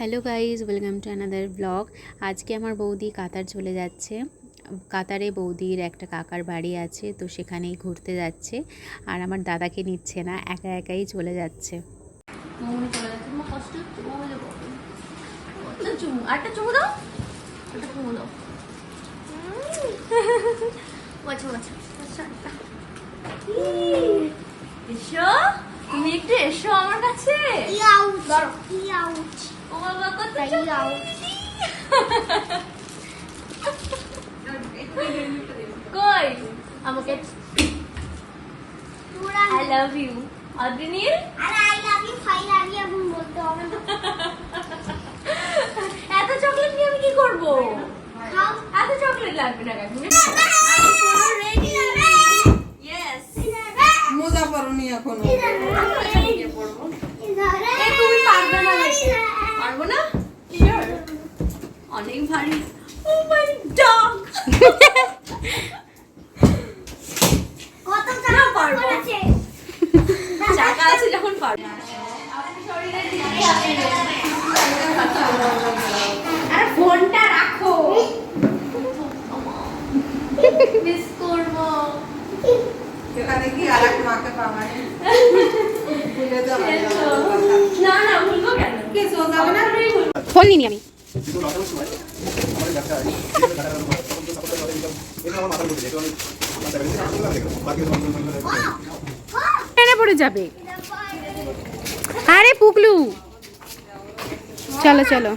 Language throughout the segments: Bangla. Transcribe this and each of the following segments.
Hello guys welcome to another blog. আজকে আমার বৌদি কাতার চলে যাচ্ছে। কাতারে বৌদির একটা কাকার বাড়ি আছে তো সেখানেই ঘুরতে যাচ্ছে। আর আমার দাদাকে নিচ্ছে না একা একাই চলে যাচ্ছে। এসো তুমি একটু এসো আমার কাছে। ও বাবা কত কই আমাকে আই লাভ ইউ অদিনীল এত চকলেট নিয়ে আমি কি করব এত চকলেট লাগবে না কাকিমা আমি পুরো রেডি পরনি এখনও। তুমি পারবে না পারব না? অনেক ভারী। ও মাই ডগ চাকা আছে যখন পারব। আর ফোনটা রাখো। মিস করব। সেখানে কি আর এক মাকে পাওয়া নেই। ভুলে যাওয়া যাবে না। না না ভুলবো কেন কি সোজা হবে না? ফোন নিনি আমি পড়ে যাবে? আরে পুকলু। চলো চলো।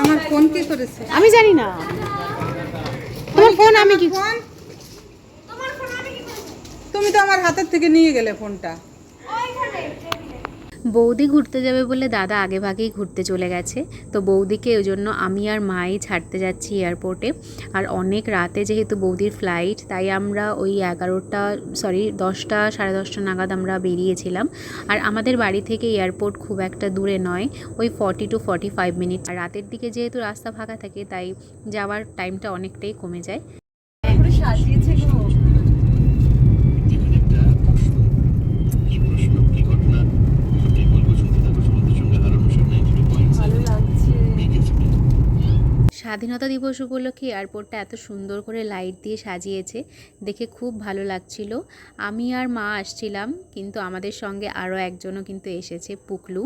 আমার ফোন কি করেছে? আমি জানি না। তোমার ফোন আমি কি ফোন? তুমি তো আমার হাতের থেকে নিয়ে গেলে ফোনটা। বৌদি ঘুরতে যাবে বলে দাদা আগে ভাগেই ঘুরতে চলে গেছে। তো বৌদিকে ওই জন্য আমি আর মাই ছাড়তে যাচ্ছি এয়ারপোর্টে আর অনেক রাতে যেহেতু বৌদির ফ্লাইট তাই আমরা ওই এগারোটা সরি দশটা, সাড়ে দশটা নাগাদ আমরা বেরিয়েছিলাম। আর আমাদের বাড়ি থেকে এয়ারপোর্ট খুব একটা দূরে নয়, ওই forty two forty five minute আর রাতের দিকে যেহেতু রাস্তা ফাঁকা থাকে, তাই যাওয়ার টাইমটা অনেকটাই কমে যায় সাজিয়েছে গো এখানে একটা প্রশ্ন কি প্রশ্ন কি ঘটনা এই গল্প শুনতে থাকো তোমাদের সঙ্গে হারানোর সামনে ভালো লাগছে স্বাধীনতা দিবস উপলক্ষে এয়ারপোর্টটা এত সুন্দর করে লাইট দিয়ে সাজিয়েছে দেখে খুব ভালো লাগছিল। আমি আর মা আসছিলাম কিন্তু আমাদের সঙ্গে আরও একজনও কিন্তু এসেছে পুকলু।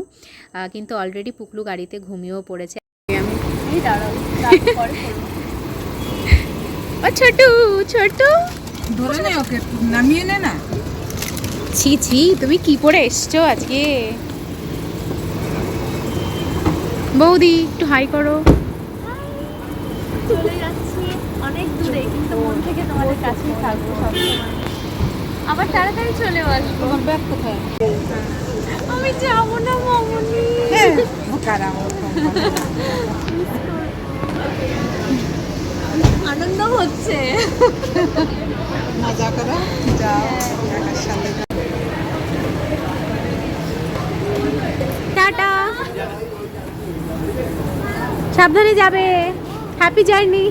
কিন্তু অলরেডি পুকলু গাড়িতে ঘুমিয়েও পড়েছে। এই দাঁড়াও তারপরে ও ছোটু ছোটু। ধরে নে ওকে নামিয়ে নে না। ছি ছি তুমি কি পরে এসছো আজকে? বৌদি একটু হাই করো। চলে যাচ্ছি অনেক দূরে কিন্তু মন থেকে তোমাদের কাছেই থাকব সবসময়। আবার তাড়াতাড়ি চলে আসব। ব্যাগ কোথায়? আমি যাব না মামনি। হ্যাঁ। আনন্দ হচ্ছে। মজা করো যাও সাথে টাটা। সাবধানে যাবে। Happy journey